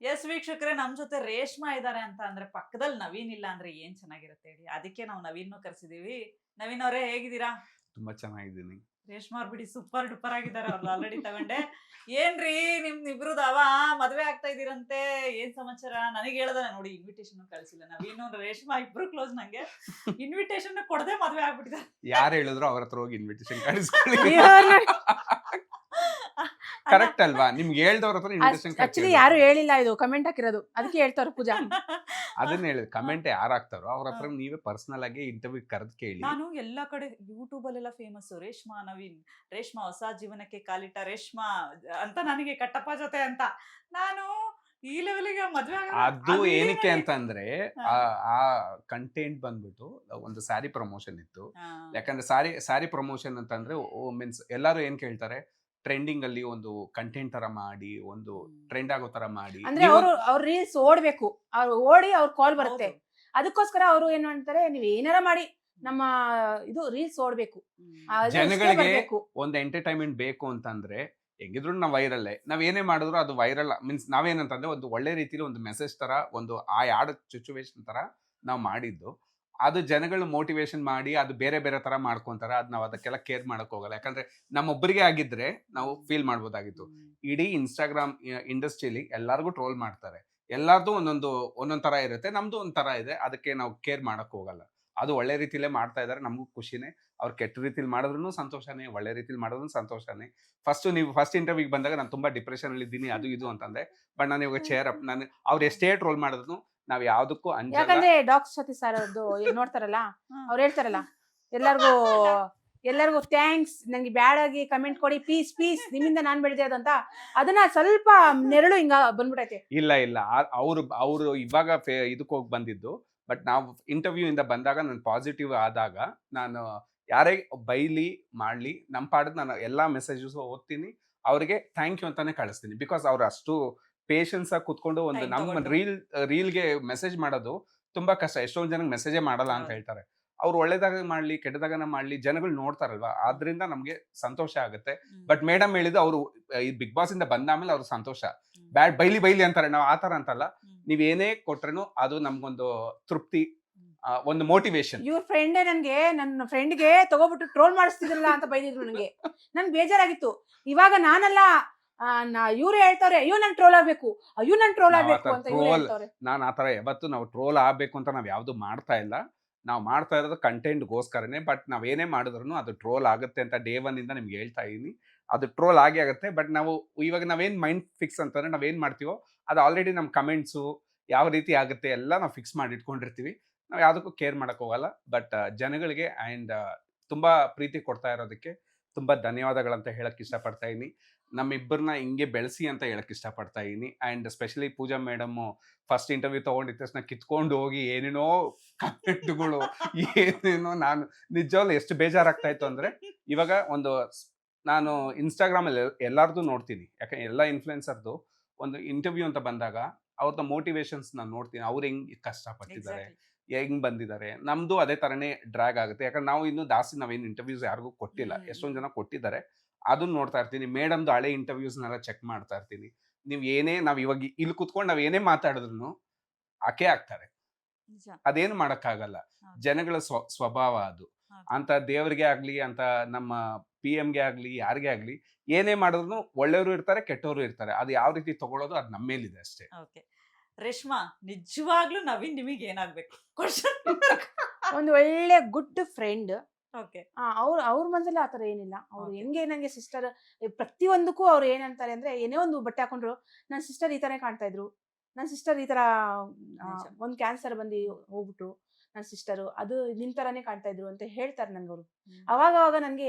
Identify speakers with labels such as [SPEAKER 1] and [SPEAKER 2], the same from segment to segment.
[SPEAKER 1] S ವೀಕ್ಷಕರೇ ನಮ್ ಜೊತೆ ರೇಷ್ಮಾ ಇದಾರೆ ಅಂತ ಅಂದ್ರೆ ಪಕ್ಕದಲ್ಲಿ ನವೀನ್ ಇಲ್ಲ ಅಂದ್ರೆ ಏನ್ ಚೆನ್ನಾಗಿರುತ್ತೆ ಹೇಳಿ. ಅದಕ್ಕೆ ನಾವು ನವೀನ್ ಕರ್ಸಿದೀವಿ. ನವೀನ್ ಅವರೇ ಹೇಗಿದ್ದೀರಾ?
[SPEAKER 2] ತುಂಬಾ ಚೆನ್ನಾಗಿದ್ದೀನಿ.
[SPEAKER 1] ರೇಷ್ಮಾ ಅವ್ರು ಬಿಡಿ ಸೂಪರ್ ಡೂಪರ್ ಆಗಿದ್ದಾರೆ ಅವ್ರು ಆಲ್ರೆಡಿ ತಗೊಂಡೆ. ಏನ್ರಿ ನಿಮ್ ಇಬ್ರು ಅವ ಮದ್ವೆ ಆಗ್ತಾ ಇದೀರಂತೆ ಏನ್ ಸಮಾಚಾರ? ನನಗೆ ಹೇಳ್ದ ನೋಡಿ ಇನ್ವಿಟೇಷನ್ ಕಳ್ಸಿಲ್ಲ. ನವೀನ್ ರೇಷ್ಮಾ ಇಬ್ರು ಕ್ಲೋಸ್ ನಂಗೆ. ಇನ್ವಿಟೇಷನ್ ಕೊಡದೆ ಮದ್ವೆ ಆಗ್ಬಿಟ್ಟಿದ್ದಾರೆ.
[SPEAKER 2] ಯಾರು ಹೇಳಿದ್ರು ಅವ್ರ ಹತ್ರ ಹೋಗಿ ಇನ್ವಿಟೇಷನ್ ಕಳಿಸ್ಕೊಳ್ಳಿ. ಕರೆಕ್ಟ್ ಅಲ್ವಾ? ನಿಮ್ಗೆ ಹೇಳ್ದವ್ರ ಹತ್ರ ಇನ್ವಿಟೇಷನ್
[SPEAKER 3] ಆಕ್ಚುಲಿ ಯಾರು ಹೇಳಿಲ್ಲ ಇದು ಕಮೆಂಟ್ ಹಾಕಿರೋದು. ಅದಕ್ಕೆ ಹೇಳ್ತಾರ ಪೂಜಾ.
[SPEAKER 2] ಅದನ್ನ ಹೇಳಿದ್ ಕಮೆಂಟ್ ಯಾರು ಹಾಕ್ತಾರೋ ಅವ್ರ ಹತ್ರ ನೀವೇ ಪರ್ಸನಲ್ ಆಗಿ ಇಂಟರ್ವ್ಯೂ ಕರೆದ್ ಕೇಳಿ.
[SPEAKER 1] ನಾನು ಎಲ್ಲಾ ಕಡೆ ಯೂಟ್ಯೂಬ್ ಅಲ್ಲೆಲ್ಲ ಫೇಮಸ್ ರೇಷ್ಮಾ ನವೀನ್ ರೇಷ್ಮಾ ಹೊಸ ಜೀವನಕ್ಕೆ ಕಾಲಿಟ್ಟ ರೇಷ್ಮಾ ಅಂತ ನನಗೆ ಕಟ್ಟಪ್ಪ ಜೊತೆ ಅಂತ. ನಾನು ಈ ಲೆವೆಲ್ಗೆ ಮದ್ವೆ.
[SPEAKER 2] ಅದು ಏನಕ್ಕೆ ಅಂತಂದ್ರೆ ಆ ಆ ಕಂಟೆಂಟ್ ಬಂದ್ಬಿಟ್ಟು ಒಂದು ಸ್ಯಾರಿ ಪ್ರಮೋಷನ್ ಇತ್ತು. ಯಾಕಂದ್ರೆ ಸಾರಿ ಸ್ಯಾರಿ ಪ್ರಮೋಷನ್ ಅಂತಂದ್ರೆ ಮೀನ್ಸ್ ಎಲ್ಲರೂ ಏನ್ ಕೇಳ್ತಾರೆ? ಟ್ರೆಂಡಿಂಗ್ ಅಲ್ಲಿ ಒಂದು ಕಂಟೆಂಟ್ ತರ ಮಾಡಿ ಒಂದು ಟ್ರೆಂಡ್ ಆಗೋ ತರ ಮಾಡಿ
[SPEAKER 3] ಅಂದ್ರೆ ಅವರು ಅವ್ರ ರೀಲ್ಸ್ ಓಡ್ಬೇಕು. ಅವ್ರು ಓಡಿ ಅವ್ರ ಕಾಲ್ ಬರುತ್ತೆ. ಅದಕ್ಕೋಸ್ಕರ ಅವರು ಏನ್ ಮಾಡ್ತಾರೆ ನೀವ್ ಏನಾರ ಮಾಡಿ ನಮ್ಮ ಇದು ರೀಲ್ಸ್ ಓಡ್ಬೇಕು.
[SPEAKER 2] ಜನಗಳಿಗೆ. ಒಂದು ಎಂಟರ್ಟೈನ್ಮೆಂಟ್ ಬೇಕು ಅಂತಂದ್ರೆ ಹೆಂಗಿದ್ರು ನಾವು ವೈರಲ್ಲೇ ನಾವ್ ಏನೇ ಮಾಡಿದ್ರು ಅದು ವೈರಲ್ ಮೀನ್ಸ್ ನಾವೇನಂತಂದ್ರೆ ಒಂದು ಒಳ್ಳೆ ರೀತಿಲಿ ಒಂದು ಮೆಸೇಜ್ ತರ ಒಂದು ಆ ಯಾಡ್ ಸಿಚುವೇಶನ್ ತರ ನಾವು ಮಾಡಿದ್ದು. ಅದು ಜನಗಳು ಮೋಟಿವೇಶನ್ ಮಾಡಿ ಅದು ಬೇರೆ ಬೇರೆ ತರ ಮಾಡ್ಕೊಂತಾರೆ. ಅದು ನಾವು ಅದಕ್ಕೆಲ್ಲ ಕೇರ್ ಮಾಡಕ್ ಹೋಗಲ್ಲ. ಯಾಕಂದ್ರೆ ನಮ್ಮೊಬ್ಬರಿಗೆ ಆಗಿದ್ರೆ ನಾವು ಫೀಲ್ ಮಾಡ್ಬೋದಾಗಿತ್ತು. ಇಡೀ ಇನ್ಸ್ಟಾಗ್ರಾಮ್ ಇಂಡಸ್ಟ್ರಿಲಿ ಎಲ್ಲಾರ್ಗೂ ಟ್ರೋಲ್ ಮಾಡ್ತಾರೆ. ಎಲ್ಲಾರ್ದು ಒಂದೊಂದು ಒಂದೊಂದ್ ತರ ಇರುತ್ತೆ. ನಮ್ದು ಒಂದ್ ತರ ಇದೆ. ಅದಕ್ಕೆ ನಾವು ಕೇರ್ ಮಾಡಕ್ ಹೋಗಲ್ಲ. ಅದು ಒಳ್ಳೆ ರೀತಿಲೇ ಮಾಡ್ತಾ ಇದಾರೆ. ನಮಗೂ ಖುಷಿನೇ. ಅವ್ರು ಕೆಟ್ಟ ರೀತಿಲಿ ಮಾಡಿದ್ರು ಸಂತೋಷನೇ. ಒಳ್ಳೆ ರೀತಿಲಿ ಮಾಡಿದ್ರು ಸಂತೋಷನೇ. ಫಸ್ಟ್ ನೀವು ಫಸ್ಟ್ ಇಂಟರ್ವ್ಯೂಗೆ ಬಂದಾಗ ನಾನು ತುಂಬಾ ಡಿಪ್ರೆಷನ್ ಅಲ್ಲಿ ಇದ್ದೀನಿ ಅದು ಇದು ಅಂತಂದೆ. ಬಟ್ ನಾನು ಇವಾಗ ಚೇರ್ ಅಪ್ ನಾನು ಅವ್ರು ಎಷ್ಟೇ ಟ್ರೋಲ್ ಮಾಡಿದ್ರು ನಾವು ಯಾವ್ದಕ್ಕೂ
[SPEAKER 3] ಯಾಕಂದ್ರೆ ಡಾಕ್ಟರ್ ಸತಿ ಸರ್ ಅವ್ರದ್ದು ಏನ್ ನೋಡ್ತಾರಲ್ಲ. ಅವ್ರು ಹೇಳ್ತಾರಲ್ಲ ಎಲ್ಲರಿಗೂ ಎಲ್ಲರಿಗೂ ಥ್ಯಾಂಕ್ಸ್ ನಂಗೆ ಬ್ಯಾಡ್ ಆಗಿ ಕಮೆಂಟ್ ಕೊಡಿ ಪೀಸ್ ಪೀಸ್ ನಿಮ್ಮಿಂದ ನಾನ್ ಬೆಳೆದೆ ಅದಂತ ಅದನ್ನ ಸ್ವಲ್ಪ ನೆರಳು ಹಿಂಗ ಬಂದ್ಬಿಟೈತೆ.
[SPEAKER 2] ಇಲ್ಲ ಇಲ್ಲ. ಅವ್ರು ಅವ್ರು ಇವಾಗ ಫೇ- ಇದಕ್ಕೆ ಹೋಗಿ ಬಂದಿದ್ದು ಬಟ್ ನಾವು ಇಂಟರ್ವ್ಯೂ ಇಂದ ಬಂದಾಗ ನಾನು ಪಾಸಿಟಿವ್ ಆದಾಗ ನಾನು ಯಾರೇ ಬೈಲಿ ಮಾಡ್ಲಿ ನಮ್ಮ ಪಾಡದ್ ನಾನು ಎಲ್ಲಾ ಮೆಸೇಜಸ್ ಓದ್ತೀನಿ ಅವ್ರಿಗೆ ಥ್ಯಾಂಕ್ ಯು ಅಂತಾನೆ ಕಳಿಸ್ತೀನಿ ಬಿಕಾಸ್ ಅವ್ರು ಅಷ್ಟು ಪೇಷನ್ಸ್ ಆಗಿ ಕುತ್ಕೊಂಡು ಒಂದು
[SPEAKER 1] Time
[SPEAKER 2] ನಮ್ಮ
[SPEAKER 1] ತಗೊಂಡು.
[SPEAKER 2] ರೀಲ್ ರೀಲ್ಗೆ ಮೆಸೇಜ್ ಮಾಡೋದು ತುಂಬಾ ಕಷ್ಟ. ಎಷ್ಟೊಂದು ಜನಕ್ಕೆ ಮೆಸೇಜೇ ಮಾಡಲ್ಲ ಅಂತ
[SPEAKER 1] ಹೌದು.
[SPEAKER 2] ಹೇಳ್ತಾರೆ. ಅವ್ರು ಒಳ್ಳೇದಾಗ ಮಾಡ್ಲಿ ಕೆಟ್ಟದಾಗನ ಮಾಡ್ಲಿ ಜನಗಳು ನೋಡ್ತಾರಲ್ವಾ? ಆದ್ರಿಂದ ನಮ್ಗೆ ಸಂತೋಷ ಆಗುತ್ತೆ. ಬಟ್ ಮೇಡಮ್ ಹೇಳಿದ್ದು ಅವರು ಈ ಬಿಗ್ ಬಾಸ್ ಇಂದ ಬಂದಾಮೇಲೆ ಅವ್ರ ಸಂತೋಷ. ಬ್ಯಾಡ್ ಬೈಲಿ ಬೈಲಿ ಅಂತಾರೆ. ನಾವು ಆತರ ಅಂತಲ್ಲ. ನೀವ್ ಏನೇ ಕೊಟ್ರೇನು ಅದು ನಮ್ಗೊಂದು ತೃಪ್ತಿ ಆ, ಒಂದು ಮೋಟಿವೇಶನ್
[SPEAKER 3] ಇವ್ರ ಫ್ರೆಂಡೇ ನನ್ಗೆ ನನ್ನ ಫ್ರೆಂಡ್ಗೆ ತಗೋಬಿಟ್ಟು ಟ್ರೋಲ್ ಮಾಡಿಸ್ತಿದ್ರಲ್ಲ ಅಂತ ಬೈದಿದ್ರು ನನಗೆ. ನನ್ ಬೇಜಾರಾಗಿತ್ತು. ಇವಾಗ ನಾನಲ್ಲ ಇವ್ರು ಹೇಳ್ತಾರೆ ಅಯ್ಯೋ ನನ್ ಟ್ರೋಲ್ ಆಗ್ಬೇಕು ಅಯ್ಯೋ ನನ್ ಟ್ರೋಲ್ ಆಗ್ಬೇಕು ಅಂತ ಇವ್ರು
[SPEAKER 2] troll-
[SPEAKER 3] ಹೇಳ್ತಾರೆ.
[SPEAKER 2] ನಾನು ಆತರ ಯಾವತ್ತು ನಾವು ಟ್ರೋಲ್ ಆಗ್ಬೇಕು ಅಂತ ನಾವ್ ಯಾವ್ದು ಮಾಡ್ತಾ ಇಲ್ಲ. ನಾವು ಮಾಡ್ತಾ ಇರೋದು ಕಂಟೆಂಟ್ಗೋಸ್ಕರನೇ ಬಟ್ ನಾವ್ ಏನೇ ಮಾಡಿದ್ರು ಅದು ಟ್ರೋಲ್ ಆಗುತ್ತೆ ಅಂತ ಡೇ ಒನ್ ಇಂದ ನಿಮ್ಗೆ ಹೇಳ್ತಾ ಇದೀನಿ. ಅದು ಟ್ರೋಲ್ ಆಗೇ ಆಗುತ್ತೆ ಬಟ್ ನಾವು ಇವಾಗ ನಾವೇನ್ ಮೈಂಡ್ ಫಿಕ್ಸ್ ಅಂತಂದ್ರೆ ನಾವೇನ್ ಮಾಡ್ತೀವೋ ಅದು ಆಲ್ರೆಡಿ ನಮ್ಮ ಕಮೆಂಟ್ಸು ಯಾವ ರೀತಿ ಆಗುತ್ತೆ ಎಲ್ಲ ನಾವು ಫಿಕ್ಸ್ ಮಾಡಿ ಇಟ್ಕೊಂಡಿರ್ತೀವಿ ನಾವು ಯಾವುದಕ್ಕೂ ಕೇರ್ ಮಾಡಕ್ ಹೋಗಲ್ಲ ಬಟ್ ಜನಗಳಿಗೆ ಆ್ಯಂಡ್ ತುಂಬಾ ಪ್ರೀತಿ ಕೊಡ್ತಾ ಇರೋದಕ್ಕೆ ತುಂಬಾ ಧನ್ಯವಾದಗಳಂತ ಹೇಳಕ್ ಇಷ್ಟಪಡ್ತಾ ಇದೀನಿ. ನಮ್ಮಿಬ್ಬರನ್ನ ಹಿಂಗೆ ಬೆಳೆಸಿ ಅಂತ ಹೇಳಕ್ ಇಷ್ಟಪಡ್ತಾ ಇದೀನಿ. And specially Pooja madam first interview ತೊಗೊಂಡಿದ್ದ ತಕ್ಷಣ ಕಿತ್ಕೊಂಡು ಹೋಗಿ ಏನೇನೋ ಕಮೆಂಟ್ಗಳು ಏನೇನೋ ನಾನು ನಿಜವಾಗ್ಲೂ ಎಷ್ಟು ಬೇಜಾರಾಗ್ತಾ ಇತ್ತು ಅಂದರೆ ಇವಾಗ ಒಂದು ನಾನು ಇನ್ಸ್ಟಾಗ್ರಾಮಲ್ಲಿ ಎಲ್ಲಾರ್ದು ನೋಡ್ತೀನಿ. ಯಾಕಂದ್ರೆ ಎಲ್ಲ ಇನ್ಫ್ಲುಯೆನ್ಸರ್ದು ಒಂದು ಇಂಟರ್ವ್ಯೂ ಅಂತ ಬಂದಾಗ ಅವ್ರದ್ದು ಮೋಟಿವೇಶನ್ಸ್ ನಾನು ನೋಡ್ತೀನಿ. ಅವ್ರು ಹೆಂಗೆ ಕಷ್ಟಪಟ್ಟಿದ್ದಾರೆ. ಹೆಂಗ್ ಬಂದಿದ್ದಾರೆ. ನಮ್ದು ಅದೇ ತರನೇ ಡ್ರ್ಯಾಗ್ ಆಗುತ್ತೆ. ಯಾಕಂದ್ರೆ ನಾವು ಇನ್ನು ಜಾಸ್ತಿ ನಾವೇನು ಇಂಟರ್ವ್ಯೂಸ್ ಯಾರಿಗೂ ಕೊಟ್ಟಿಲ್ಲ. ಎಷ್ಟೊಂದು ಜನ ಕೊಟ್ಟಿದ್ದಾರೆ. ಅದನ್ನ ನೋಡ್ತಾ ಇರ್ತೀನಿ. ಮೇಡಮ್ದು ಹಳೆ ಇಂಟರ್ವ್ಯೂಸ್ನೆಲ್ಲ ಚೆಕ್ ಮಾಡ್ತಾ ಇರ್ತೀನಿ. ನೀವು ಏನೇ ನಾವ್ ಇವಾಗ ಇಲ್ಲಿ ಕುತ್ಕೊಂಡು ನಾವ್ ಏನೇ ಮಾತಾಡಿದ್ರು ಆಕೆ ಆಗ್ತಾರೆ. ಅದೇನು ಮಾಡಕ್ಕಾಗಲ್ಲ. ಜನಗಳ ಸ್ವ ಸ್ವಭಾವ ಅದು. ಅಂತ ದೇವ್ರಿಗೆ ಆಗ್ಲಿ ಅಂತ ನಮ್ಮ ಪಿ ಗೆ ಆಗ್ಲಿ ಯಾರಿಗೆ ಆಗ್ಲಿ ಏನೇ ಮಾಡಿದ್ರು ಒಳ್ಳೆಯವರು ಇರ್ತಾರೆ ಕೆಟ್ಟವರು ಇರ್ತಾರೆ. ಅದು ಯಾವ ರೀತಿ ತಗೊಳ್ಳೋದು ಅದು ನಮ್ಮ ಮೇಲಿದೆ ಅಷ್ಟೇ.
[SPEAKER 1] ಓಕೆ. ರೇಷ್ಮಾ ನಿಜವಾಗ್ಲೂ ನವೀನ್ ನಿಮಗೆ ಏನಾಗ್ಬೇಕು? ಕ್ವಶನ್
[SPEAKER 3] ಒಂದು ಒಳ್ಳೆ ಗುಡ್ ಫ್ರೆಂಡ್ ಅವ್ರ ಅವ್ರ ಮನಸ್ಸಲ್ಲಿ ಆತರ ಏನಿಲ್ಲ. ಅವ್ರು. ಹೆಂಗೆ ನಂಗೆ ಸಿಸ್ಟರ್ ಪ್ರತಿಯೊಂದಕ್ಕೂ ಅವ್ರು ಏನಂತಾರೆ ಅಂದ್ರೆ ಏನೇ ಒಂದು ಬಟ್ಟೆ ಹಾಕೊಂಡ್ರು ನನ್ನ ಸಿಸ್ಟರ್ ಈ ತರನೇ ಕಾಣ್ತಾ ಇದ್ರು. ನನ್ನ ಸಿಸ್ಟರ್ ಈ ತರ. ಒಂದ್ ಕ್ಯಾನ್ಸರ್ ಬಂದು ಹೋಗ್ಬಿಟ್ರು ನನ್ನ ಸಿಸ್ಟರ್ ಅದು ನಿನ್ ತರಾನೇ ಕಾಣ್ತಾ ಇದ್ರು ಅಂತ ಹೇಳ್ತಾರೆ ನನ್ಗೆ ಅವರು ಅವಾಗ ಅವಾಗ ನನ್ಗೆ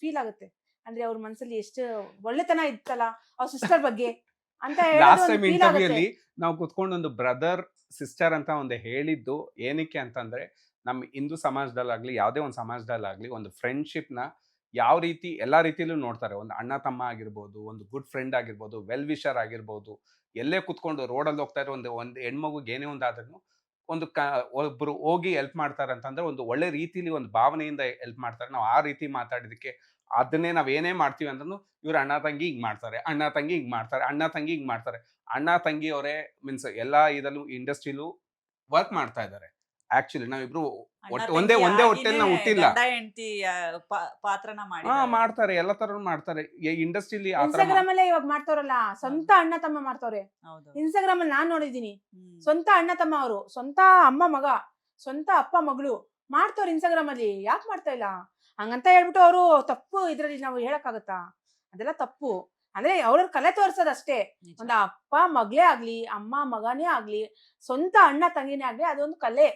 [SPEAKER 3] ಫೀಲ್ ಆಗುತ್ತೆ. ಅಂದ್ರೆ ಅವ್ರ ಮನ್ಸಲ್ಲಿ ಎಷ್ಟು ಒಳ್ಳೆತನ ಇತ್ತಲ್ಲ ಅವ್ರ ಸಿಸ್ಟರ್ ಬಗ್ಗೆ ಅಂತ
[SPEAKER 2] ಹೇಳಿ ನಾವು ಕುತ್ಕೊಂಡು ಒಂದು ಬ್ರದರ್ ಸಿಸ್ಟರ್ ಅಂತ ಒಂದು ಹೇಳಿದ್ದು ಏನಕ್ಕೆ ಅಂತಂದ್ರೆ ನಮ್ಮ ಹಿಂದೂ ಸಮಾಜದಲ್ಲಾಗ್ಲಿ, ಯಾವುದೇ ಒಂದು ಸಮಾಜದಲ್ಲಾಗ್ಲಿ, ಒಂದು ಫ್ರೆಂಡ್ಶಿಪ್ನ ಯಾವ ರೀತಿ, ಎಲ್ಲ ರೀತಿಯಲ್ಲೂ ನೋಡ್ತಾರೆ. ಒಂದು ಅಣ್ಣ ತಮ್ಮ ಆಗಿರ್ಬೋದು, ಒಂದು ಗುಡ್ ಫ್ರೆಂಡ್ ಆಗಿರ್ಬೋದು ವೆಲ್ ವಿಷರ್ ಆಗಿರ್ಬೋದು, ಎಲ್ಲೇ ಕುತ್ಕೊಂಡು ರೋಡಲ್ಲಿ ಹೋಗ್ತಾ ಇರೋ ಒಂದು ಒಂದು ಹೆಣ್ಮಗುಗೆ ಏನೇ ಒಂದು ಆದ್ರೂ ಒಂದು ಕ ಒಬ್ಬರು ಹೋಗಿ ಹೆಲ್ಪ್ ಮಾಡ್ತಾರೆ ಅಂತಂದ್ರೆ ಒಂದು ಒಳ್ಳೆ ರೀತಿಲಿ ಒಂದು ಭಾವನೆಯಿಂದ ಹೆಲ್ಪ್ ಮಾಡ್ತಾರೆ. ನಾವು ಆ ರೀತಿ ಮಾತಾಡಿದಕ್ಕೆ ಅದನ್ನೇ ನಾವು ಏನೇ ಮಾಡ್ತೀವಿ ಅಂದ್ರೂ ಇವ್ರು ಅಣ್ಣ ತಂಗಿ ಹಿಂಗೆ ಮಾಡ್ತಾರೆ, ಅಣ್ಣ ತಂಗಿ ಹಿಂಗೆ ಮಾಡ್ತಾರೆ, ಅಣ್ಣ ತಂಗಿ ಹಿಂಗೆ ಮಾಡ್ತಾರೆ. ಅಣ್ಣ ತಂಗಿ ಅವರೇ ಮೀನ್ಸ್ ಎಲ್ಲ ಇದರಲ್ಲೂ ಇಂಡಸ್ಟ್ರಿಲೂ ವರ್ಕ್ ಮಾಡ್ತಾ ಇದ್ದಾರೆ. ಆಕ್ಚುಲಿ ನಾವಿಬ್ರು ಒಂದೇ ಒಂದೇ ಹೊಟ್ಟೆಲ್ ನಾವು ಹುಟ್ಟಿಲ್ಲ.
[SPEAKER 1] ಹೆಂಡತಿ ಪಾತ್ರನ ಮಾಡಿ
[SPEAKER 2] ಹಾ ಮಾಡ್ತಾರೆ ಎಲ್ಲ ತರ ಮಾಡ್ತಾರೆ. ಇಂಡಸ್ಟ್ರಿಲಿ
[SPEAKER 3] ಇನ್ಸ್ಟಾಗ್ರಾಮ್ ಅಲ್ಲೇ ಇವಾಗ ಮಾಡ್ತಾರಲ್ಲ ಸ್ವಂತ ಅಣ್ಣ ತಮ್ಮ ಮಾಡ್ತಾವ್ರೆ.
[SPEAKER 1] ಹೌದು
[SPEAKER 3] ಇನ್ಸ್ಟಾಗ್ರಾಮ್ ಅಲ್ಲಿ ನಾನ್ ನೋಡಿದೀನಿ
[SPEAKER 1] ಹ್ಮ್.
[SPEAKER 3] ಸ್ವಂತ ಅಣ್ಣ ತಮ್ಮ ಅವರು ಸ್ವಂತ ಅಮ್ಮ ಮಗ ಸ್ವಂತ ಅಪ್ಪ ಮಗಳು ಮಾಡ್ತಾವ್ರ ಇನ್ಸ್ಟಾಗ್ರಾಮ್ ಅಲ್ಲಿ ಯಾಕೆ ಮಾಡ್ತಾ ಇಲ್ಲ? ಹಂಗಂತ ಹೇಳ್ಬಿಟ್ಟು ಅವರು ತಪ್ಪು ಇದ್ರಲ್ಲಿ ನಾವು ಹೇಳಕ್ಕಾಗತ್ತಾ? ಅದೆಲ್ಲ ತಪ್ಪು. ಅಂದ್ರೆ ಅವ್ರ ಕಲೆ ತೋರ್ಸೋದ್ ಅಷ್ಟೇ.
[SPEAKER 1] ನಿಜ.
[SPEAKER 3] ಒಂದ್ ಅಪ್ಪ ಮಗಳೇ ಆಗ್ಲಿ ಅಮ್ಮ ಮಗನೇ ಆಗ್ಲಿ ಸ್ವಂತ ಅಣ್ಣ ತಂಗಿನೇ ಆಗ್ಲಿ ಅದೊಂದು ಕಲೆ.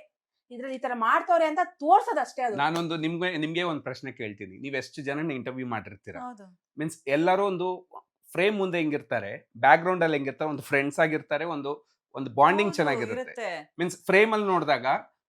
[SPEAKER 3] ಇದ್ರಲ್ಲಿ ಈ ತರ ಮಾಡ್ತವ್ರೆ ಅಂತ ತೋರ್ಸೋದಷ್ಟೇ ಅದು.
[SPEAKER 2] ನಾನೊಂದು ನಿಮ್ಗೆ ನಿಮ್ಗೆ ಒಂದು ಪ್ರಶ್ನೆ ಕೇಳ್ತೀನಿ. ನೀವ್ ಎಷ್ಟು ಜನ ಇಂಟರ್ವ್ಯೂ ಮಾಡಿರ್ತೀರಾ?
[SPEAKER 1] ಹೌದು.
[SPEAKER 2] ಮೀನ್ಸ್ ಎಲ್ಲರೂ ಒಂದು ಫ್ರೇಮ್ ಮುಂದೆ ಹೆಂಗಿರ್ತಾರೆ ಬ್ಯಾಕ್ ಗ್ರೌಂಡ್ ಅಲ್ಲಿ ಹೆಂಗಿರ್ತಾರೆ ಒಂದು ಫ್ರೆಂಡ್ಸ್ ಆಗಿರ್ತಾರೆ ಒಂದು ಒಂದು ಬಾಂಡಿಂಗ್
[SPEAKER 1] ಹೌದು,
[SPEAKER 2] ಚೆನ್ನಾಗಿರುತ್ತೆ.
[SPEAKER 1] ಇರುತ್ತೆ.
[SPEAKER 2] ಮೀನ್ಸ್ ಫ್ರೇಮ್ ಅಲ್ಲಿ ನೋಡಿದಾಗ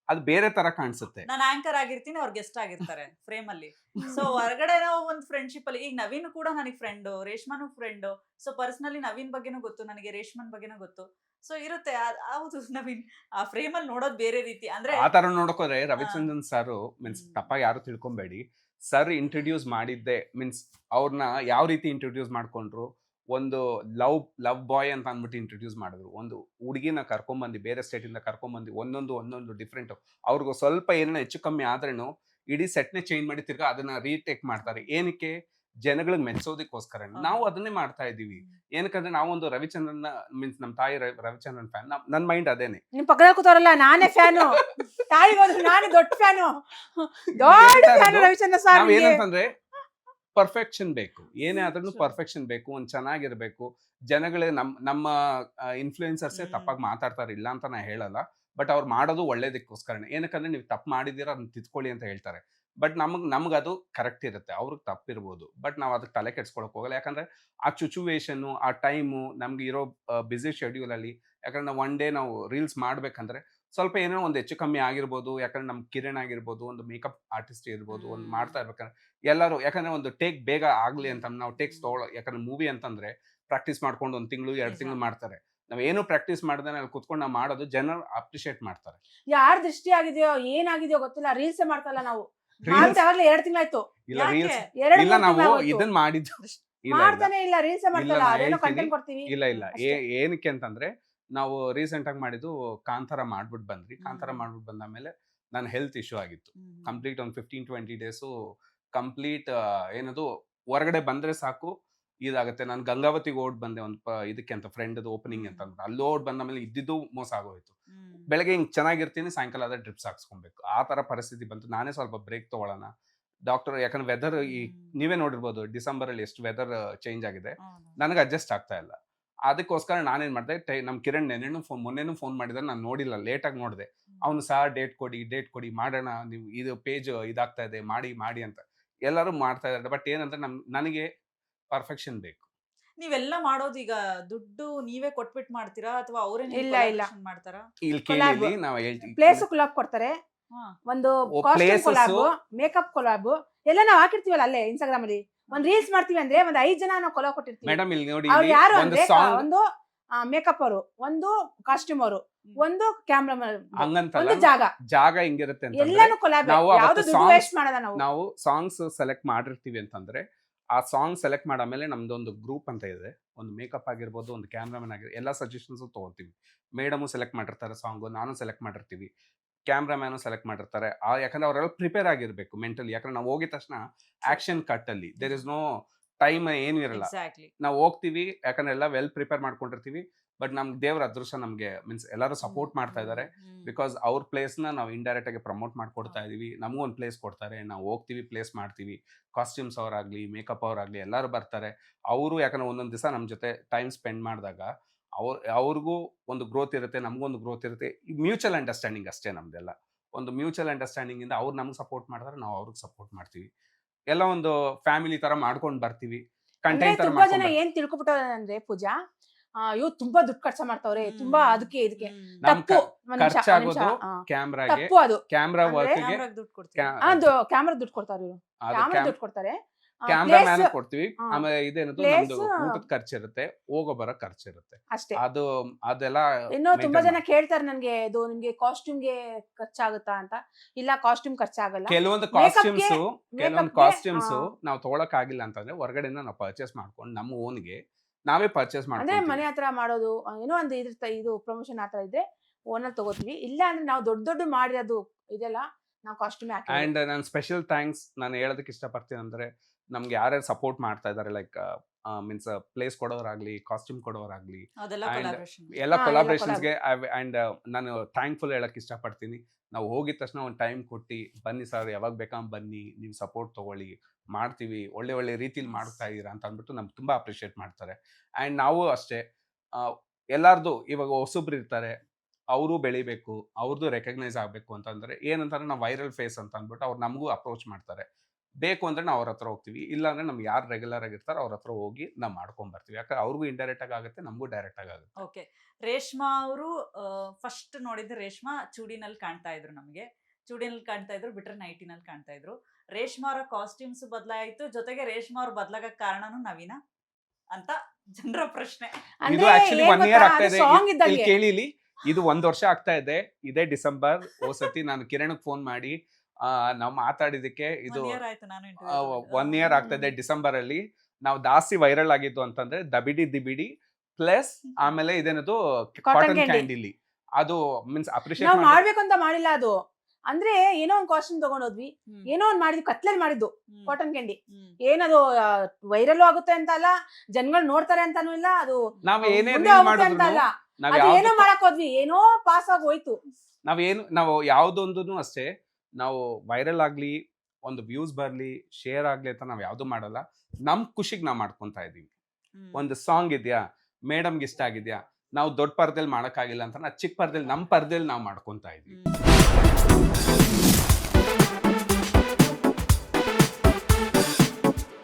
[SPEAKER 2] ಅದು ಬೇರೆ ತರ ಕಾಣಿಸುತ್ತೆ.
[SPEAKER 1] ನಾನು ಆಂಕರ್ ಆಗಿರ್ತೀನಿ ಅವ್ರ ಗೆಸ್ಟ್ ಆಗಿರ್ತಾರೆ ಫ್ರೇಮ್ ಅಲ್ಲಿ ಸೊ ಹೊರಗಡೆ ನಾವು ಒಂದು ಫ್ರೆಂಡ್ಶಿಪ್ ಅಲ್ಲಿ ಈಗ ನವೀನ್ ಕೂಡ ನನಗೆ ಫ್ರೆಂಡ್ ರೇಷ್ಮಾನು ಫ್ರೆಂಡ್ ಸೊ ಪರ್ಸನಲಿ ನವೀನ್ ಬಗ್ಗೆನೂ ಗೊತ್ತು ನನಗೆ ರೇಷ್ಮನ್ ಬಗ್ಗೆನೂ ಗೊತ್ತು. ಸೊ ಇರುತ್ತೆ ಹೌದು ನವೀನ್ ಆ ಫ್ರೇಮ್ ಅಲ್ಲಿ ನೋಡೋದು ಬೇರೆ ರೀತಿ ಅಂದ್ರೆ
[SPEAKER 2] ಆ ತರ ನೋಡಕೋದ್ರೆ ರವಿಚಂದ್ರನ್ ಸರ್ ಮೀನ್ಸ್
[SPEAKER 1] ತಪ್ಪ
[SPEAKER 2] ತಪ್ಪಾಗಿ ಯಾರು ತಿಳ್ಕೊಬೇಡಿ. ಸರ್ ಇಂಟ್ರೊಡ್ಯೂಸ್ ಮಾಡಿದ್ದೆ ಮೀನ್ಸ್ ಅವ್ರನ್ನ ಯಾವ ರೀತಿ ಇಂಟ್ರೊಡ್ಯೂಸ್ ಮಾಡ್ಕೊಂಡ್ರು ಒಂದು ಲವ್ ಲವ್ ಬಾಯ್ ಅಂತ ಅಂದ್ಬಿಟ್ಟು ಇಂಟ್ರೊಡ್ಯೂಸ್ ಮಾಡಿದ್ರು. ಒಂದು ಹುಡುಗಿನ ಕರ್ಕೊಂಬಂದು ಬೇರೆ ಸ್ಟೇಟಿಂದ ಕರ್ಕೊಂಬಂದು ಒಂದೊಂದು ಒಂದೊಂದು ಡಿಫ್ರೆಂಟು ಅವ್ರಿಗೂ ಸ್ವಲ್ಪ ಏನೋ ಹೆಚ್ಚು ಕಮ್ಮಿ ಆದ್ರೂ ಇಡೀ ಸೆಟ್ನೇ ಚೇಂಜ್ ಮಾಡಿ ತಿರ್ಗಾ ಅದನ್ನ ರೀಟೇಕ್ ಮಾಡ್ತಾರೆ. ಏನಕ್ಕೆ? ಜನಗಳಿಗೆ ಮೆಚ್ಚೋದಕ್ಕೋಸ್ಕರ ನಾವು ಅದನ್ನೇ ಮಾಡ್ತಾ ಇದೀವಿ ಏನಕ್ಕಂದ್ರೆ ನಾವೊಂದು ರವಿಚಂದ್ರನ್ ಮೀನ್ಸ್ ನಮ್ಮ ತಾಯಿ ರವಿಚಂದ್ರನ್ ಫ್ಯಾನ್ ನನ್ನ ಮೈಂಡ್ ಅದೇನೆ.
[SPEAKER 3] ನಿಮ್ ಪಕ್ಕದ ಕೂತವ್ರಲ್ಲ ನಾನೇ ಫ್ಯಾನು ತಾಯಿ ನಾನೇ ದೊಡ್ಡ ಫ್ಯಾನು ದೊಡ್ಡ
[SPEAKER 2] ಹೇಳ್ತಾ
[SPEAKER 3] ಫ್ಯಾನು ರವಿಚಂದ್ರ ಸರ್
[SPEAKER 2] ನಾವ್ ಏನಂತಂದ್ರೆ ಪರ್ಫೆಕ್ಷನ್ ಬೇಕು. ಏನೇ ಆದ್ರೂ ಪರ್ಫೆಕ್ಷನ್ ಬೇಕು ಒಂದು ಚೆನ್ನಾಗಿರ್ಬೇಕು. ಜನಗಳೇ ನಮ್ಮ ನಮ್ಮ ಇನ್ಫ್ಲೂಯೆನ್ಸರ್ಸೇ ತಪ್ಪಾಗಿ ಮಾತಾಡ್ತಾರೆ ಇಲ್ಲ ಅಂತ ನಾ ಹೇಳಲ್ಲ. ಬಟ್ ಅವ್ರು ಮಾಡೋದು ಒಳ್ಳೇದಕ್ಕೋಸ್ಕರನೇ. ಏನಕ್ಕಂದ್ರೆ ನೀವು ತಪ್ಪು ಮಾಡಿದ್ದೀರಾ ಅದನ್ನ ತಿದ್ಕೊಳ್ಳಿ ಅಂತ ಹೇಳ್ತಾರೆ. ಬಟ್ ನಮಗ್ ನಮ್ಗೆ ಅದು ಕರೆಕ್ಟ್ ಇರುತ್ತೆ. ಅವ್ರಿಗೆ ತಪ್ಪಿರ್ಬೋದು. ಬಟ್ ನಾವು ಅದಕ್ಕೆ ತಲೆ ಕೆಡ್ಸ್ಕೊಳಕ್ ಹೋಗಲ್ಲ. ಯಾಕಂದ್ರೆ ಆ ಸಿಚುವೇಶನ್ ಆ ಟೈಮು ನಮ್ಗೆ ಇರೋ ಬ್ಯುಸಿ ಶೆಡ್ಯೂಲ್ ಅಲ್ಲಿ ಯಾಕಂದ್ರೆ ನಾವು ಒನ್ ಡೇ ನಾವು ರೀಲ್ಸ್ ಮಾಡ್ಬೇಕಂದ್ರೆ ಸ್ವಲ್ಪ ಏನೋ ಒಂದು ಹೆಚ್ಚು ಕಮ್ಮಿ ಆಗಿರ್ಬೋದು ಯಾಕಂದ್ರೆ ನಮ್ಮ ಕಿರಣ್ ಆಗಿರ್ಬೋದು ಒಂದು ಮೇಕಪ್ ಆರ್ಟಿಸ್ಟ್ ಇರ್ಬೋದು ಒಂದು ಮಾಡ್ತಾ ಇರ್ಬೇಕಂದ್ರೆ ಎಲ್ಲರೂ ಯಾಕಂದ್ರೆ ಒಂದು ಟೇಕ್ ಬೇಗ ಆಗ್ಲಿ ಅಂತ ನಾವು ಟೇಕ್ಸ್ ತಗೊಳ್ಳೋ ಯಾಕಂದ್ರೆ ಮೂವಿ ಅಂತಂದ್ರೆ ಪ್ರಾಕ್ಟೀಸ್ ಮಾಡ್ಕೊಂಡು ಒಂದು ತಿಂಗಳು ಎರಡು. ತಿಂಗಳು ಮಾಡ್ತಾರೆ. ನಾವ್ ಏನು ಪ್ರಾಕ್ಟೀಸ್ ಮಾಡ್ದೆ ಅಲ್ಲಿ ಕುತ್ಕೊಂಡು ನಾವು ಮಾಡೋದು ಜನರು ಅಪ್ರಿಶಿಯೇಟ್ ಮಾಡ್ತಾರೆ.
[SPEAKER 3] ಯಾರ ದೃಷ್ಟಿ ಆಗಿದೆಯೋ ಏನಾಗಿದೆಯೋ ಗೊತ್ತಿಲ್ಲ ರೀಲ್ಸ್ ಮಾಡ್ತಲ್ಲ ನಾವು. ಎರಡ್ ತಿಂಗಳಾಯ್ತು
[SPEAKER 2] ಇಲ್ಲ ರೀಲ್ಸ್ ಇಲ್ಲ ನಾವು ಇದನ್ನ ಮಾಡಿದ್ದು.
[SPEAKER 3] ಮಾಡ್ತಾನೆ ಇಲ್ಲ ರೀಲ್ಸ್ ಮಾಡ್ತಲ್ಲ
[SPEAKER 2] ನಾ
[SPEAKER 3] ಅದೇನೋ ಕಂಟೆಂಟ್ ಕೊಡ್ತೀವಿ.
[SPEAKER 2] ಇಲ್ಲ ಇಲ್ಲ. ಏನಕ್ಕೆ ಅಂತಂದ್ರೆ ನಾವು ರೀಸೆಂಟ್ ಆಗಿ ಮಾಡಿದ್ದು ಕಾಂತಾರ ಮಾಡ್ಬಿಟ್ಟು ಬಂದ್ರಿ ಕಾಂತಾರ ಮಾಡ್ಬಿಟ್ಟು ಬಂದ ಮೇಲೆ ನನ್ನ ಹೆಲ್ತ್ ಇಶ್ಯೂ ಆಗಿತ್ತು. ಕಂಪ್ಲೀಟ್ ಒಂದು ಫಿಫ್ಟೀನ್ ಟ್ವೆಂಟಿ ಡೇಸು ಕಂಪ್ಲೀಟ್ ಏನದು ಹೊರಗಡೆ ಬಂದ್ರೆ ಸಾಕು ಇದಾಗುತ್ತೆ. ನಾನು ಗಂಗಾವತಿಗೆ ಓಡ್ ಬಂದೆ ಒಂದು ಇದಕ್ಕೆ ಅಂತ ಫ್ರೆಂಡ್ ಓಪನಿಂಗ್ ಅಂತ ಅಂದ್ಬಿಟ್ಟು ಅಲ್ಲಿ ಓಡ್ ಬಂದ ಮೇಲೆ ಇದ್ದಿದ್ದು ಮೋಸ ಆಗೋಯ್ತು. ಬೆಳಗ್ಗೆ ಹಿಂಗೆ ಚೆನ್ನಾಗಿರ್ತೀನಿ ಸಾಯಂಕಾಲ ಆದ್ರೆ ಡ್ರಿಪ್ಸ್ ಹಾಕ್ಸ್ಕೊಬೇಕು ಆ ತರ ಪರಿಸ್ಥಿತಿ ಬಂತು. ನಾನೇ ಸ್ವಲ್ಪ ಬ್ರೇಕ್ ತಗೊಳ್ಳೋಣ ಡಾಕ್ಟರ್ ಯಾಕಂದ್ರೆ ವೆದರ್ ಈ ನೀವೇ ನೋಡಿರ್ಬೋದು ಡಿಸೆಂಬರ್ ಅಲ್ಲಿ ಎಷ್ಟು ವೆದರ್ ಚೇಂಜ್ ಆಗಿದೆ. ನನಗೆ ಅಡ್ಜಸ್ಟ್ ಆಗ್ತಾ ಇಲ್ಲ. ಅದಕ್ಕೋಸ್ಕರ ನಾನೇನ್ ಮಾಡಿದೆ ಟೈ ನಮ್ಮ ಕಿರಣ್ ನೆನೆನೂ ಫೋನ್ ಮೊನ್ನೆನೂ ಫೋನ್ ಮಾಡಿದ್ರೆ ನಾನು ನೋಡಿಲ್ಲ ಲೇಟಾಗಿ ನೋಡಿದೆ. ಅವನು ಸಹ ಡೇಟ್ ಕೊಡಿ ಡೇಟ್ ಕೊಡಿ ಮಾಡೋಣ ನೀವು ಇದು ಪೇಜ್ ಇದಾಗ್ತಾ ಇದೆ ಮಾಡಿ ಮಾಡಿ ಅಂತ. ಎಲ್ಲರೂ ಮಾಡ್ತಾ ಇದ್ದಾರೆ ಬಟ್ ಏನಂದ್ರೆ ನಮ್ ನನಗೆ ಪರ್ಫೆಕ್ಷನ್ ಬೇಕು.
[SPEAKER 1] ನೀವೆಲ್ಲ ಮಾಡೋದು ಈಗ ದುಡ್ಡು ನೀವೇ ಕೊಟ್ಬಿಟ್ಟು ಮಾಡ್ತೀರಾ ಅಥವಾ ಅವರೇ
[SPEAKER 3] ಇಲ್ಲ, ಇಲ್ಲ.
[SPEAKER 1] ಮಾಡ್ತಾರಾ?
[SPEAKER 2] ಇಲ್ಲಿ ಕೇಳಿ ನಾವು ಹೇಳ್ತೀವಿ
[SPEAKER 3] ಪ್ಲೇಸ್ ಕುಲಾಬ್ ಕೊಡ್ತಾರೆ. ಒಂದು ಕಾಸ್ಟ್ಯೂಮ್. ಕೊಲಾಬ್ ಮೇಕಪ್ ಕೊಲಾಬ್ ಎಲ್ಲ ನಾವು ಹಾಕಿರ್ತೀವಲ್ಲ ಅಲ್ಲೇ ಇನ್ಸ್ಟಾಗ್ರಾಮ್ ಅಲ್ಲಿ? ಒಂದ್ ರೀಲ್ಸ್ ಮಾಡ್ತೀವಿ ಅಂದ್ರೆ ಒಂದ್ ಐದ್ ಜನ ನಾವು ಕೊಟ್ಟಿರ್ತೀವಿ.
[SPEAKER 2] ಮೇಡಮ್ ಇಲ್ಲಿ ನೋಡಿ
[SPEAKER 3] ಅವ್ರು
[SPEAKER 2] ಇಲ್ಲಿ
[SPEAKER 3] ಯಾರು
[SPEAKER 2] ಒಂದು
[SPEAKER 3] ಅಂದ್ರೆ
[SPEAKER 2] ಸಾಂಗ್
[SPEAKER 3] ಒಂದು ಮೇಕಪ್ ಅವರು ಒಂದು ಕಾಸ್ಟ್ಯೂಮ್ ಅವರು ಒಂದು ಕ್ಯಾಮ್ರಾಮನ್ ಒಂದು
[SPEAKER 2] ಹಂಗಂತಲ್ಲ
[SPEAKER 3] ಜಾಗ.
[SPEAKER 2] ಜಾಗ ಹೆಂಗಿರುತ್ತೆ ಅಂತಂದ್ರೆ
[SPEAKER 3] ಎಲ್ಲಾನು ಕೊಲಾಬ್
[SPEAKER 2] ನಾವು
[SPEAKER 3] ಯಾವ್ದು
[SPEAKER 2] ಅವತ್ತು
[SPEAKER 3] ದುಡ್ಡು
[SPEAKER 2] songs-
[SPEAKER 3] ವೇಸ್ಟ್ ಮಾಡದ ನಾವು.
[SPEAKER 2] ನಾವು ಸಾಂಗ್ಸ್ ಸೆಲೆಕ್ಟ್ ಮಾಡಿರ್ತೀವಿ ಅಂತಂದ್ರೆ ಆ ಸಾಂಗ್ ಸೆಲೆಕ್ಟ್ ಮಾಡಾದ್ಮೇಲೆ ನಮ್ದು ಒಂದು ಗ್ರೂಪ್ ಅಂತ ಇದೆ. ಒಂದು ಮೇಕಪ್ ಆಗಿರ್ಬೋದು ಒಂದು ಕ್ಯಾಮ್ರಾಮನ್ ಆಗಿರ್ಬೋದು ಎಲ್ಲ ಸಜೆಷನ್ಸ್ ತಗೋತೀವಿ ಮೇಡಮು ಸೆಲೆಕ್ಟ್ ಮಾಡಿರ್ತಾರೆ ಸಾಂಗು ನಾನು ಸೆಲೆಕ್ಟ್ ಮಾಡಿರ್ತೀವಿ. ಕ್ಯಾಮ್ರಾಮ್ಯಾನು ಸೆಲೆಕ್ಟ್ ಮಾಡಿರ್ತಾರೆ. ಆ ಯಾಕಂದ್ರೆ ಅವರೆಲ್ಲ ಪ್ರಿಪೇರ್ ಆಗಿರ್ಬೇಕು ಮೆಂಟಲಿ. ಯಾಕಂದ್ರೆ ನಾವು ಹೋಗಿದ ತಕ್ಷಣ ಆಕ್ಷನ್ ಕಟ್ ಅಲ್ಲಿ. ದೇರ್ ಇಸ್ ನೋ ಟೈಮ್ ಏನು ಇರಲ್ಲ. ನಾವು ಹೋಗ್ತೀವಿ ಯಾಕಂದ್ರೆ ಎಲ್ಲ ವೆಲ್ ಪ್ರಿಪೇರ್ ಮಾಡ್ಕೊಂಡಿರ್ತೀವಿ. ಬಟ್ ನಮ್ಗೆ ದೇವ್ರ ಅದೃಷ್ಟ ನಮ್ಗೆ ಮೀನ್ಸ್ ಎಲ್ಲರೂ ಸಪೋರ್ಟ್ ಮಾಡ್ತಾ ಇದ್ದಾರೆ ಬಿಕಾಸ್ ಅವ್ರ ಪ್ಲೇಸ್ನ ನಾವು ಇಂಡೈರೆಕ್ಟ್ ಆಗಿ ಪ್ರಮೋಟ್ ಮಾಡ್ಕೊಡ್ತಾ ಇದೀವಿ. ನಮಗೂ ಒಂದು ಪ್ಲೇಸ್ ಕೊಡ್ತಾರೆ. ನಾವು ಹೋಗ್ತೀವಿ ಪ್ಲೇಸ್ ಮಾಡ್ತೀವಿ. ಕಾಸ್ಟ್ಯೂಮ್ಸ್ ಅವರಾಗ್ಲಿ ಮೇಕಪ್ ಅವರಾಗ್ಲಿ ಎಲ್ಲರೂ ಬರ್ತಾರೆ. ಅವರು ಯಾಕಂದ್ರೆ ಒಂದೊಂದು ದಿವಸ ನಮ್ಮ ಜೊತೆ ಟೈಮ್ ಸ್ಪೆಂಡ್ ಮಾಡಿದಾಗ ಅವ್ರ ಅವ್ರಿಗೂ ಒಂದು ಗ್ರೋತ್ ಇರುತ್ತೆ ನಮಗೊಂದು ಒಂದು ಗ್ರೋತ್ ಇರುತ್ತೆ. ಮ್ಯೂಚುವಲ್ ಅಂಡರ್ಸ್ಟ್ಯಾಂಡಿಂಗ್ ಅಷ್ಟೇ ನಮ್ದೆಲ್ಲ. ಒಂದು ಮ್ಯೂಚುವಲ್ ಅಂಡರ್ಸ್ಟ್ಯಾಂಡಿಂಗ್ ಇಂದ ಅವ್ರು ನಮ್ಗೆ ಸಪೋರ್ಟ್ ಮಾಡಿದ್ರೆ ನಾವು ಅವ್ರಿಗೆ ಸಪೋರ್ಟ್ ಮಾಡ್ತೀವಿ. ಎಲ್ಲ ಒಂದು ಫ್ಯಾಮಿಲಿ ತರ ಮಾಡ್ಕೊಂಡು ಬರ್ತೀವಿ. ಕಂಟೆಂಟ್ ತರ
[SPEAKER 3] ತುಂಬಾ ಜನ ಏನ್ ತಿಳ್ಕೊಬಿಟ್ಟವ್ರೆ ಅಂದ್ರೆ ಪೂಜಾ ಅಯ್ಯೋ ತುಂಬಾ ದುಡ್ಡು ಖರ್ಚು ಮಾಡ್ತಾವ್ರೆ ತುಂಬಾ ಅದಕ್ಕೆ ಇದಕ್ಕೆ. ತಪ್ಪು.
[SPEAKER 2] ಖರ್ಚಾಗೋದು. ಕ್ಯಾಮ್ರಾಗೆ
[SPEAKER 3] ತಪ್ಪು ಅದು.
[SPEAKER 2] ಕ್ಯಾಮ್ರಾ ವರ್ಕ್ಗೆ
[SPEAKER 1] ದುಡ್ಡು ಕೊಡ್ತಾರೆ
[SPEAKER 3] ದುಡ್ಡು ಕೊಡ್ತಾರೆ. ಕ್ಯಾಮ್ರಾ
[SPEAKER 2] ಮ್ಯಾನ್ ಕೊಡ್ತೀವಿ. ಆಮೇಲೆ ಇದೇನದು ನಮ್ದು ಊಟದ ಖರ್ಚಿರುತ್ತೆ. ಹೋಗೋ ಬರೋ ಖರ್ಚಿರುತ್ತೆ.
[SPEAKER 3] ಅಷ್ಟೇ.
[SPEAKER 2] ಅದು ಅದೆಲ್ಲ
[SPEAKER 3] ಇನ್ನು ತುಂಬಾ ಜನ ಕೇಳ್ತಾರೆ ನನ್ಗೆ ಇದು ನಿಮ್ಗೆ ಕಾಸ್ಟ್ಯೂಮ್ಗೆ ಖರ್ಚಾಗುತ್ತಾ? ಅಂತ. ಇಲ್ಲ ಕಾಸ್ಟ್ಯೂಮ್ ಖರ್ಚಾಗಲ್ಲ.
[SPEAKER 2] ಕೆಲವೊಂದು ಕಾಸ್ಟ್ಯೂಮ್ಸ್ ಕೆಲವೊಂದು ಕಾಸ್ಟ್ಯೂಮ್ಸ್. ನಾವು ತಗೊಳಕ್ ಆಗಿಲ್ಲ ಅಂತಂದ್ರೆ ಹೊರಗಡೆಯಿಂದ ನಾವು ಪರ್ಚೇಸ್ ಮಾಡ್ಕೊಂಡು ನಮ್ಮ ಓನ್ಗೆ ನಾವೇ ಪರ್ಚೇಸ್
[SPEAKER 3] ಅಂದ್ರೆ
[SPEAKER 2] ಮಾಡ್ತೀವಿ
[SPEAKER 3] ಮನೆ ಹತ್ರ ಮಾಡೋದು ಏನೋ ಒಂದು ಇದ್ರ ಇದು ಪ್ರಮೋಷನ್ ಆತರ ಇದ್ರೆ ಓನರ್ ತಗೋತೀವಿ. ಇಲ್ಲ ಅಂದ್ರೆ ನಾವು ದೊಡ್ಡ ದೊಡ್ಡ ಮಾಡಿರೋದು ಇದೆಲ್ಲ ನಾವು ಕಾಸ್ಟ್ಯೂಮ್
[SPEAKER 2] ಅಂಡ್ ನಾನು ಸ್ಪೆಷಲ್ ಥ್ಯಾಂಕ್ಸ್ ನಾನು ಹೇಳೋದಕ್ಕೆ ಇಷ್ಟಪಡ್ತೀನಿ ಅಂದ್ರೆ ನಮ್ಗೆ ಯಾರ್ಯಾರು ಸಪೋರ್ಟ್ ಮಾಡ್ತಾ ಇದ್ದಾರೆ ಲೈಕ್ ಮೀನ್ಸ್ ಪ್ಲೇಸ್ ಕೊಡೋರಾಗ್ಲಿ ಕಾಸ್ಟ್ಯೂಮ್ ಕೊಡೋರಾಗ್ಲಿ. ಎಲ್ಲ ಕೊಲಾಬ್ರೇಷನ್ಸ್ಗೆ ಅಂಡ್ ನಾನು ಥ್ಯಾಂಕ್ಫುಲ್ ಹೇಳಕ್ ಇಷ್ಟಪಡ್ತೀನಿ. ನಾವು ಹೋಗಿದ ತಕ್ಷಣ ಒಂದು ಟೈಮ್ ಕೊಟ್ಟು ಬನ್ನಿ ಸರ್ ಯಾವಾಗ ಬೇಕಾ ಬನ್ನಿ ನೀವು ಸಪೋರ್ಟ್ ತಗೊಳ್ಳಿ ಮಾಡ್ತೀವಿ ಒಳ್ಳೆ ಒಳ್ಳೆ ರೀತಿಲಿ ಮಾಡ್ತಾ ಇದ್ದೀರಾ ಅಂತ ಅಂದ್ಬಿಟ್ಟು ನಮ್ಗೆ ತುಂಬಾ ಅಪ್ರಿಷಿಯೇಟ್ ಮಾಡ್ತಾರೆ. ಅಂಡ್ ನಾವು ಅಷ್ಟೇ ಎಲ್ಲಾರ್ದು ಇವಾಗ ಹೊಸಬ್ರು ಇರ್ತಾರೆ ಅವರು ಬೆಳಿಬೇಕು ಅವ್ರದ್ದು ರೆಕಗ್ನೈಸ್ ಆಗಬೇಕು ಅಂತಂದ್ರೆ ಏನಂತಾರೆ ನಾವು ವೈರಲ್ ಫೇಸ್ ಅಂತ ಅಂದ್ಬಿಟ್ಟು ಅವ್ರು ನಮಗೂ ಅಪ್ರೋಚ್ ಮಾಡ್ತಾರೆ. ಬೇಕು ಅಂದ್ರೆ ನಾವು ಅವ್ರ ಹತ್ರ ಹೋಗ್ತೀವಿ. ಇಲ್ಲ ಅಂದ್ರೆ ನಮ್ಗೆ ಯಾರು ರೆಗ್ಯುಲರ್ ಆಗಿರ್ತಾರೋ ಅವ್ರ ಹತ್ರ ಹೋಗಿ ನಾವು ಮಾಡ್ಕೊಂಡ್ ಬರ್ತೀವಿ. ಯಾಕಂದ್ರೆ ಅವ್ರಿಗೂ ಇಂಡೈರೆಕ್ಟ್ ಆಗಿ ಆಗುತ್ತೆ ನಮಗೂ ಡೈರೆಕ್ಟ್ ಆಗಿ ಆಗುತ್ತೆ.
[SPEAKER 1] ಓಕೆ. ರೇಷ್ಮಾ ಅವರು ಫಸ್ಟ್ ನೋಡಿದ್ರೆ ರೇಷ್ಮಾ ಚೂಡಿನಲ್ಲಿ ಕಾಣ್ತಾ ಇದ್ರು ನಮಗೆ. ಚೂಡಿನಲ್ಲಿ ಕಾಣ್ತಾ ಇದ್ರು ಬಿಟ್ರೆ ನೈಟಿನಲ್ಲಿ ಕಾಣ್ತಾ ಇದ್ರು. ರೇಷ್ಮಾ ಅವರ ಕಾಸ್ಟ್ಯೂಮ್ಸ್ ಬದಲಾಯಿತು. ಜೊತೆಗೆ ರೇಷ್ಮಾ ಅವ್ರು ಬದಲಾಗಕ್ ಕಾರಣನು ನವೀನ? ಅಂತ ಜನರ ಪ್ರಶ್ನೆ.
[SPEAKER 2] ಇದು ಆಕ್ಚುಲಿ ಒನ್ ಇಯರ್ ಆಗ್ತಾ ಇದೆ
[SPEAKER 3] ಸಾಂಗ್
[SPEAKER 2] ಇಲ್-
[SPEAKER 3] ಇದ್ದಂಗೆ.
[SPEAKER 2] ಇಲ್ಲಿ ಕೇಳಿಲಿ. ಇದು ಒಂದ್ ವರ್ಷ ಆಗ್ತಾ ಇದೆ ಇದೇ ಡಿಸೆಂಬರ್ ಓ ಸತಿ ನಾನು ಕಿರಣ್ ಫೋನ್ ಮಾಡಿ ನಾವು ಮಾತಾಡಿದಕ್ಕೆ ಇದು
[SPEAKER 1] ಒನ್ ಇಯರ್ ಆಯ್ತು ನಾನು
[SPEAKER 2] ಒನ್ ಇಯರ್ ಆಗ್ತಾ ಇದೆ ಡಿಸೆಂಬರ್ ಅಲ್ಲಿ ನಾವು ದಾಸ್ತಿ ವೈರಲ್ ಆಗಿದ್ದು ಅಂತಂದ್ರೆ ದಬಿಡಿ ದಿಬಿಡಿ ಪ್ಲಸ್ ಆಮೇಲೆ ಇದೇನದು ಕಾಟನ್. ಕ್ಯಾಂಡಿಲಿ ಅದು ಮೀನ್ಸ್ ಅಪ್ರಿಶಿಯೇಟ್
[SPEAKER 3] ನಾವು ಮಾಡ್ಬೇಕು. ಅಂತ ಮಾಡಿಲ್ಲ ಅದು. ಅಂದ್ರೆ ಏನೋ ಒಂದ್ ಕಾಸ್ಟ್ಯೂಮ್ ತಗೊಂಡೋದ್ವಿ. ಏನೋ ಒಂದ್ ಮಾಡಿದ್ವಿ ಕತ್ಲಲ್ಲಿ ಮಾಡಿದ್ದು ಕಾಟನ್ ಕ್ಯಾಂಡಿ ಏನದು ವೈರಲ್ ಆಗುತ್ತೆ ಅಂತ ಅಲ್ಲ ಜನಗಳು ನೋಡ್ತಾರೆ ಅಂತಾನು ಇಲ್ಲ ಅದು
[SPEAKER 2] ನಾವ್ ಏನೇ
[SPEAKER 3] ಅಂತ ಅಲ್ಲ. ಏನೋ ಮಾಡಕ್ ಹೋದ್ವಿ ಏನೋ ಪಾಸ್ ಆಗಿ ಹೋಯ್ತು.
[SPEAKER 2] ನಾವೇನು ನಾವು ಯಾವ್ದೊಂದು ಅಷ್ಟೇ ನಾವು ವೈರಲ್ ಆಗಲಿ ಒಂದು ವ್ಯೂಸ್ ಬರಲಿ ಶೇರ್ ಆಗಲಿ ಅಂತ ನಾವು ಯಾವುದು ಮಾಡಲ್ಲ. ನಮ್ಮ ಖುಷಿಗೆ ನಾವು ಮಾಡ್ಕೊತಾ ಇದ್ದೀವಿ ಒಂದು ಸಾಂಗ್ ಇದೆಯಾ? ಮೇಡಮ್ಗೆ ಇಷ್ಟ ಆಗಿದೆಯಾ? ನಾವು ದೊಡ್ಡ ಪರದಲ್ಲಿ ಮಾಡೋಕ್ಕಾಗಿಲ್ಲ ಅಂತ ನಾವು ಚಿಕ್ಕ ಪರ್ದಲ್ಲಿ ನಮ್ಮ ಪರದಲ್ಲಿ ನಾವು ಮಾಡ್ಕೊತಾ ಇದೀವಿ.
[SPEAKER 1] ಹ್ಮ್.